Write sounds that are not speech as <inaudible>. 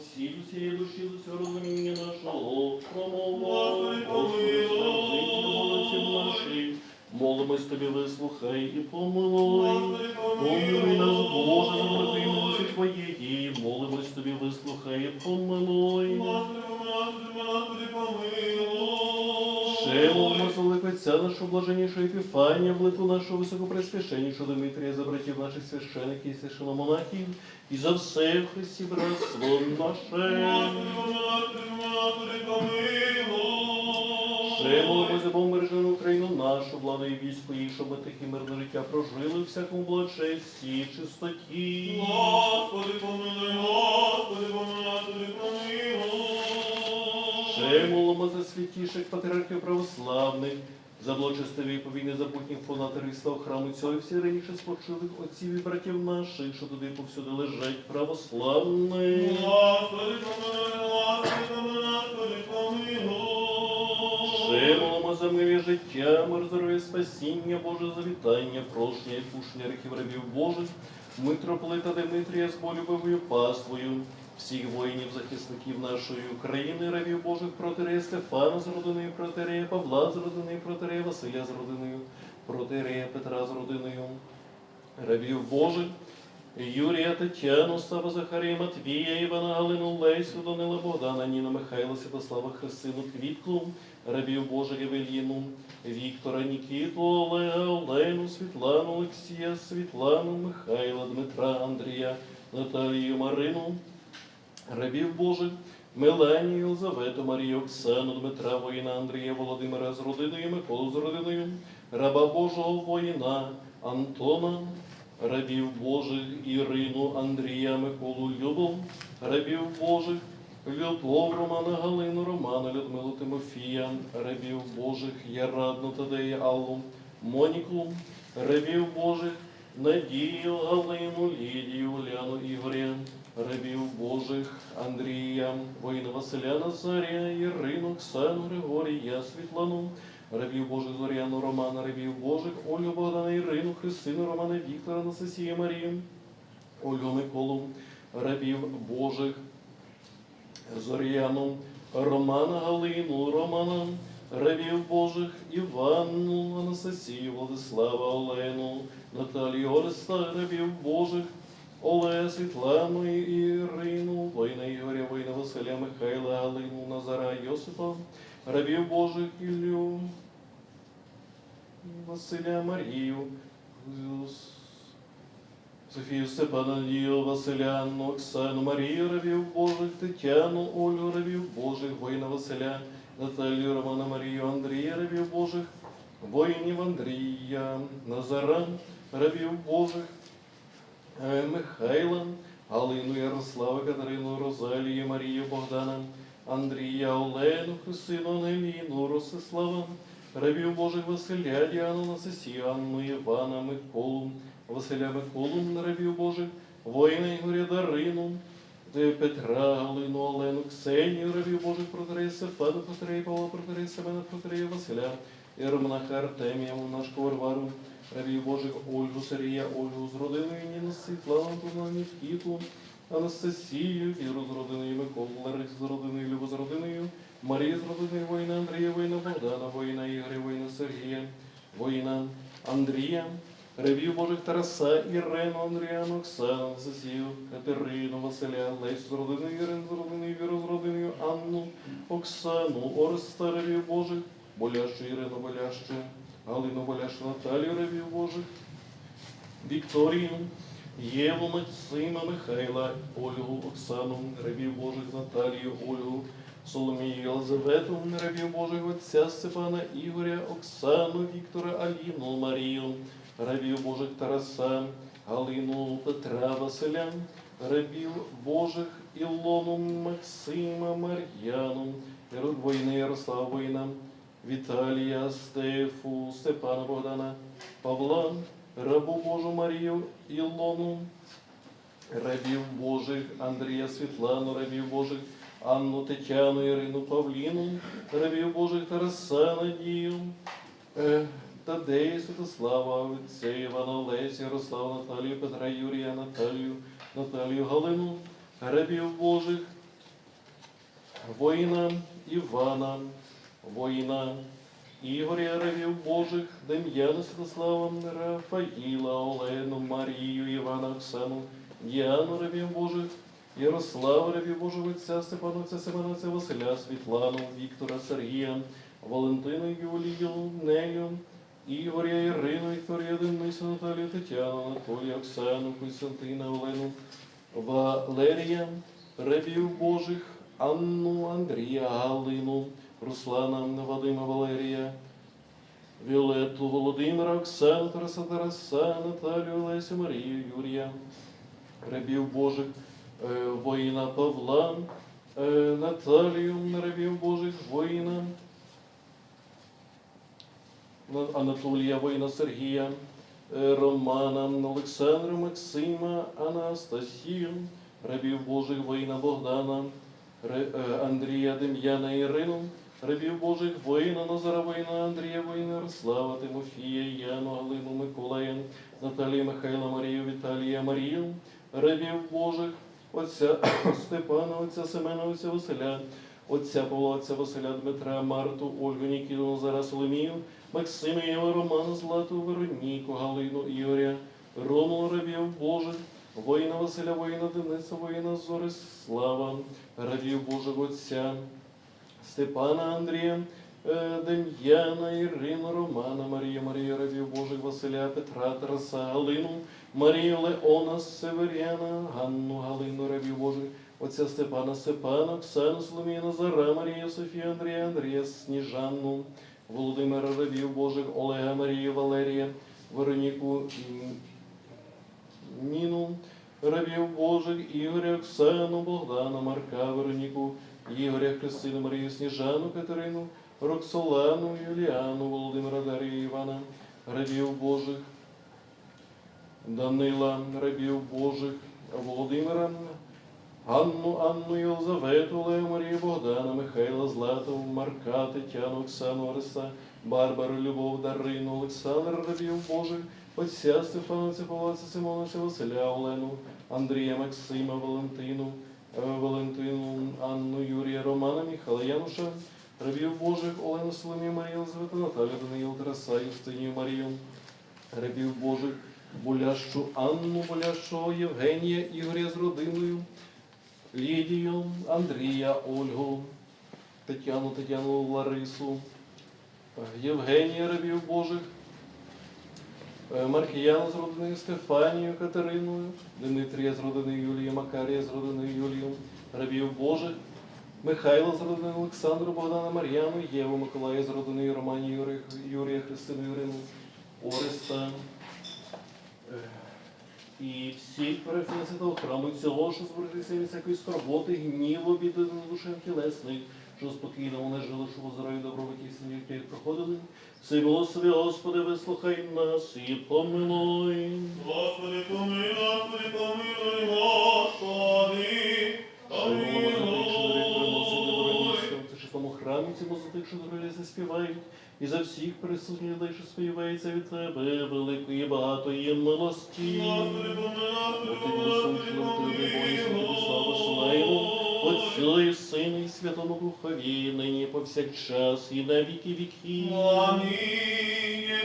всі усієї душі, з усього розуміння нашого, помилуй. Наші, молимось тобі, вислухай і помилуй. Помилуй нас, Боже, за милості Твоєї, молимось тобі, вислухай і помилуй. Ще молимо за Отця нашого блаженнішого Епіфанія, влитву нашого високопресвященнішого Дмитрія, за братів наших священиків і священомонахів, і за все в Христі братство наше. Ще молимо за Богом бережену Україну нашу, владу і військо її, щоб ми тихе мирне життя прожили у всякому благочесті і чистоті. Господи, помилуй, Господи, помилуй, Господи, помилуй. Ще молимо за святіших патріархів православних, за благочестиві повійни забутніх фонаторів слав храму цього і всі раніше спочилих отців і братів наших, що туди повсюди лежать православних. Господи, помилуй, Господи, Господи, помилуй. Ще молимо за мирі життя, мир, здоров'я, спасіння, Боже завітання, прощення і пушення рехів рабів Божих, митрополита Димитрія з болюбивою паствою, всіх воїнів, захисників нашої України, рабів Божих, протерея Стефана з родиною, протерея Павла з родиною, протерея Василя з родиною, протерея Петра з родиною, рабів Божих, Юрія, Тетяну, Сава Захарія, Матвія, Івана, Галину, Лесю, Данила, Богдана, Ніна, Михайла, Святослава, Христину, Квітку, рабів Божих Евеліну, Віктора, Нікіту, Олега, Олену, Світлану, Олексія, Світлану, Михайла, Дмитра, Андрія, Наталію, Марину, рабів Божих, Меланію, Єлизавету, Марію, Оксану, Дмитра, воїна, Андрія, Володимира з родиною, Миколу з родиною, раба Божого воїна, Антона, рабів Божих, Ірину, Андрія, Миколу, Любов, рабів Божих, Любов, Романа, Галину, Романа, Людмилу, Тимофія, рабів Божих, Ярадну, Тадея, Аллу, Моніку, рабів Божих, Надію, Галину, Лідію, Уляну, Ігоря, рабів Божих, Андрія, воїна Василя Назарія, Ірину, Оксану, Григорія, Світлану, рабів Божих Зоряну, Романа, рабів Божих, Олю, Богдана, Ірину, Христину, Романа, Віктора, Насисія, Марію, Ольгу Миколу, рабів Божих, Зоряну, Романа, Галину, Романа, рабів Божих, Іванну, Анастасію, Владислава, Олену, Наталію, Ореста, рабів Божих, Олега, Світлану, Ірину, воїна Ігоря, воїна Василя, Михайла, Галину, Назара, Йосипа, рабів Божих, Іллю, Василя, Марію, Софію Степана, Надію, Василя, Оксану, Марію, рабів Божих, Тетяну, Ольгу, рабів Божих, воїна Василя, Наталію, Романа, Марію, Андрія, рабів Божих, воїнів Андрія, Назара, рабів Божих, Е, Михайла, Галину, Ярослава, Катерину, Розалію, Марію, Богдана, Андрія, Олену, Христину, Ангеліну, Ростислава, рабів Божих Василя, Діану, Насисію, Анну, Івана, Миколу, Василя Миколу, рабів Божих, воїна Ігоря Дарину, Де Петра, Галину, Олену, Ксенію, рабів Божих, протерея Сефану, протерея Павла, протерея Семена, протерея Василя, Єромонаха Артемія, Монашку Варвару, рабів Божих Ольгу, Сарія, Ольгу з родиною Ніну, Світлану, Антону, Нікіту, Анастасію, Віру з родиною Миколу, Ларису з родиною, Любу з родиною, Марію з родиною воїна Андрія, воїна Богдана, воїна Ігоря, воїна Сергія, воїна Андрія, рабів Божих Тараса, Ірену, Андріану, Оксану, Анастасію, Катерину, Василя, Лесю з родиною, Ірину з родиною, Віру з родиною, Анну, Оксану, Ореста, рабів Божих, Болящу Ірину, Болящу, Галину Болящу, Наталію, рабів Божих, Вікторію, Єву, Максима, Михайла, Ольгу, Оксану, рабів Божих, Наталію, Ольгу, Соломію, Єлизавету, рабів Божих, Отця Степана, Ігоря, Оксану, Віктора, Аліну, Марію, рабів Божих Тараса, Галину, Петра, Василя, рабів Божих Ілону, Максима, Мар'яну, воїна Ярослава, воїна, Віталія, Стефу, Степана Богдана, Павла, рабу Божу Марію, Ілону, рабів Божих, Андрія Світлану, рабів Божих, Анну Тетяну, Ірину Павліну, рабів Божих Тараса Надію, е, Тадея Святослава, Отця Івана Олеся, Ярослава, Наталію, Петра, Юрія, Наталію, Наталію Галину, рабів Божих, воїна Івана, воїна Ігоря Ревів Божих, Дем'яна Святослава, Рафаїла, Олену, Марію, Івана, Оксану, Діану Ревів Божих, Ярослава Ревів Отця Семена, Отця Василя, Світлану, Віктора, Сергія, Валентину, Юлію, Нею, Ігоря, Ірину, Вікторію, Денису, Наталію, Тетяну, Анатолію, Оксану, Константина, Олену, Валерія, Ревів Божих, Анну, Андрія, Галину, Руслана, Вадима, Валерія, Віолетту, Володимира, Оксану, Тараса, Тараса, Наталію, Олесю, Марію, Юрія, Рабів Божих, е, воїна Павла, е, Наталію, Рабів Божих, воїна На- Анатолія, воїна Сергія, е, Романа, Олександра, Максима, Анастасію, рабів Божих, воїна Богдана, е, Андрія, Дем'яна, Ірину, рабів Божих, воїна Назара, воїна Андрія, воїна Ярослава, Тимофія, Яну, Галину, Миколая, Наталію, Михайла, Марію, Віталія, Марію, рабів Божих, отця <coughs> Степана, отця Семена, отця Василя, отця Павла, отця Василя, Дмитра, Марту, Ольгу, Нікіну, Назара, Соломію, Максима, Єва, Романа, Злату, Вероніку, Галину, Ігоря, Рому, рабів Божих, воїна Василя, воїна Дениса, воїна Зорислава, рабів Божих Отця, Степана Андрія, е, Дем'яна, Ірину, Романа, Марію, Марію, рабів Божих, Василя, Петра, Тараса, Галину, Марію, Леона, Северяна, Ганну, Галину, рабів Божих, Отця Степана, Степана, Оксану, Соломію, Назара, Марію, Софію, Андрія, Андрія, Сніжанну, Володимира Рабів Божих, Олега, Марію, Валерія, Вероніку, Ніну, Рабів Божих, Ігоря, Оксану, Богдана, Марка, Вероніку, Ігоря, Христину, Марію, Сніжану, Катерину, Роксолану, Юліану, Володимира, Дарію, Івана, Рабів Божих, Данила, Рабів Божих, Володимира, Ганну, Анну, Єлизавету, Олега, Марію, Богдана, Михайла, Злату, Марка, Тетяну, Оксану, Ариса, Барбару, Любов, Дарину, Олександра, Рабів Божих, Отця Стефана, Павла, Симона, Василя, Олену, Андрія, Максима, Валентину, е, Валентину, Анну, Юрія, Романа, Міхала, Януша, Рабів Божих, Олену, Соломію, Марію, Елизавету, Наталію, Даниїл, Тараса, Юстинію, Марію, Рабів Божих, Болящу Анну, Болящого Євгенія, Ігоря з родиною, Лідію, Андрія, Ольгу, Тетяну, Тетяну, Ларису, Євгенія Рабів Божих, е, Маркіяна з родиною Стефанію, Катериною, Дмитрія з родиною Юлією, Макарія з родиною Юлією, Рабів Божих, Михайла з родиною Олександру, Богдана, Мар'яну, Єву, Миколая з родиною Романі, Юрія, Христину, Ірину, Ореста. І перехідних святого храму цього, що зберегтися від всякої скорботи, гніву, біди душем тілесних, що спокійно вони жили, що в здоров'ї добробуті і які проходили. Всі милостиві, Господи, вислухай нас і помилуй. Господи, помилуй, Господи, помилуй, Господи, помилуй. Тому храмі цьому за тих, що зробилися, співають, і за всіх присутніх людей, свої сподівається від Тебе, великої багатої милості. Отцю і Сину і Святому Духові, нині повсякчас і на віки віки. Амінь.